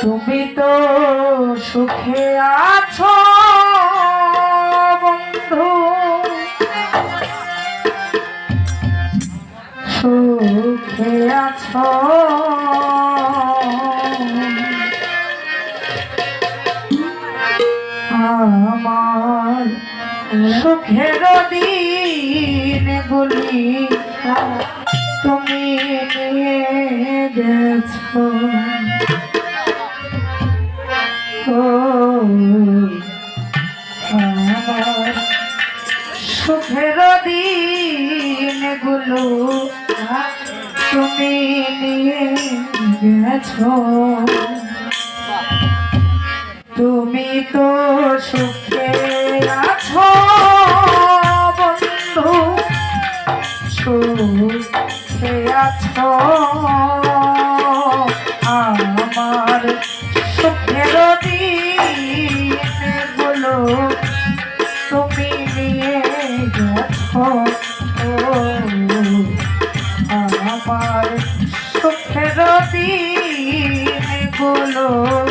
তুমি তো সুখে আছো বন্ধু। সুখে আছো। আমার সুখের দিন গুলি তুমি নিয়ে গেছো। তুমি তো সুখে আছো বন্ধু। সুখে আছো। আমার হলো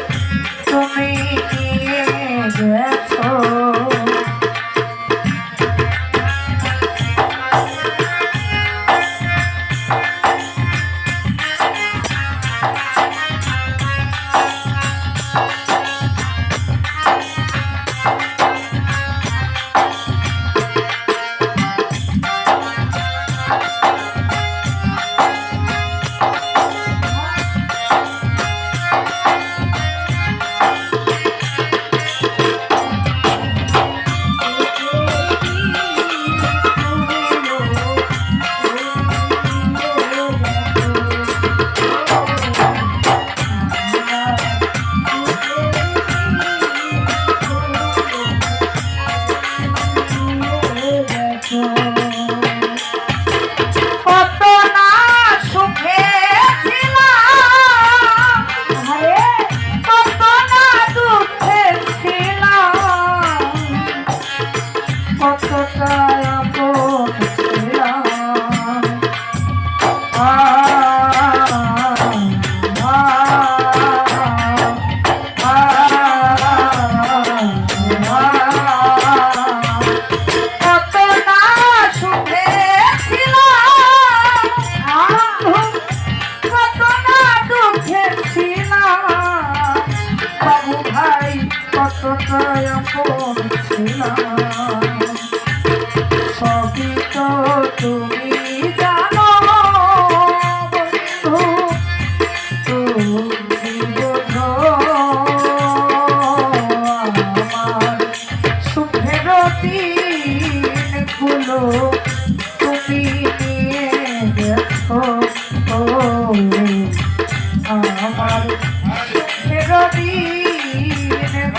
কতটায় আপন ছিলাম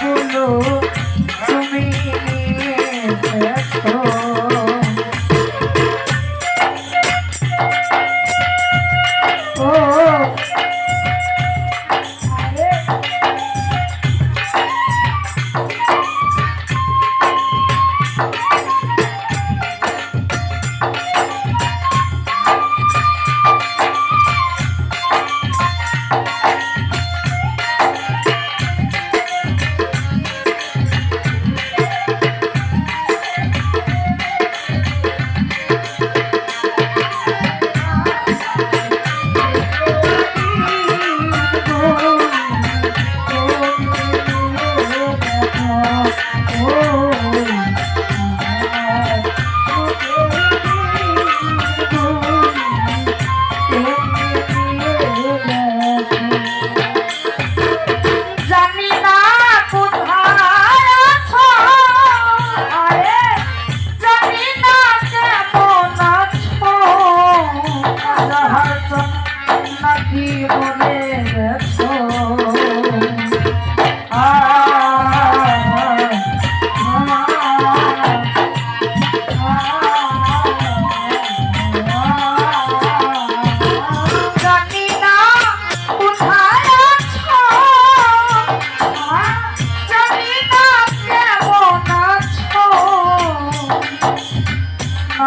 ভুলো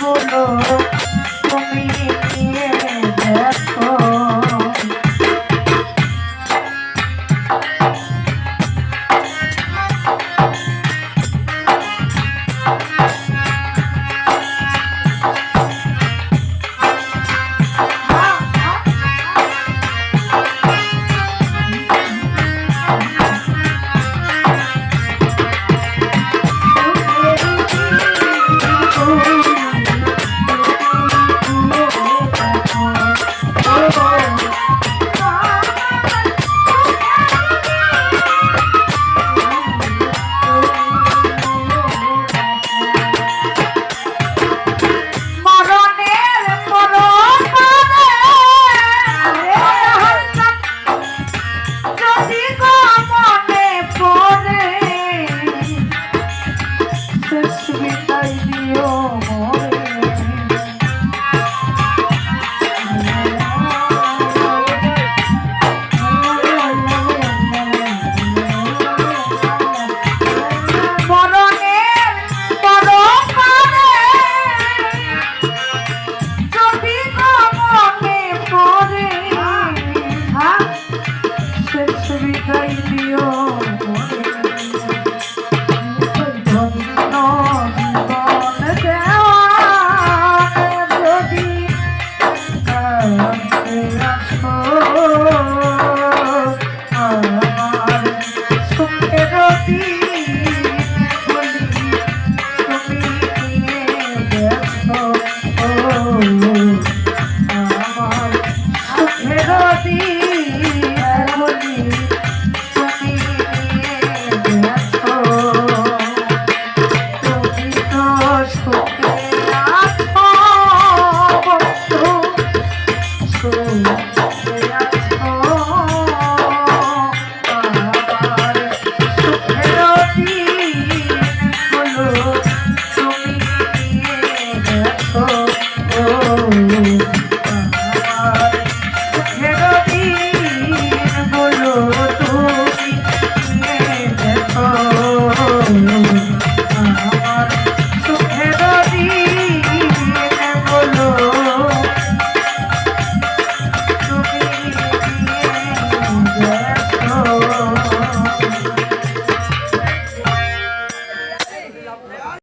হলো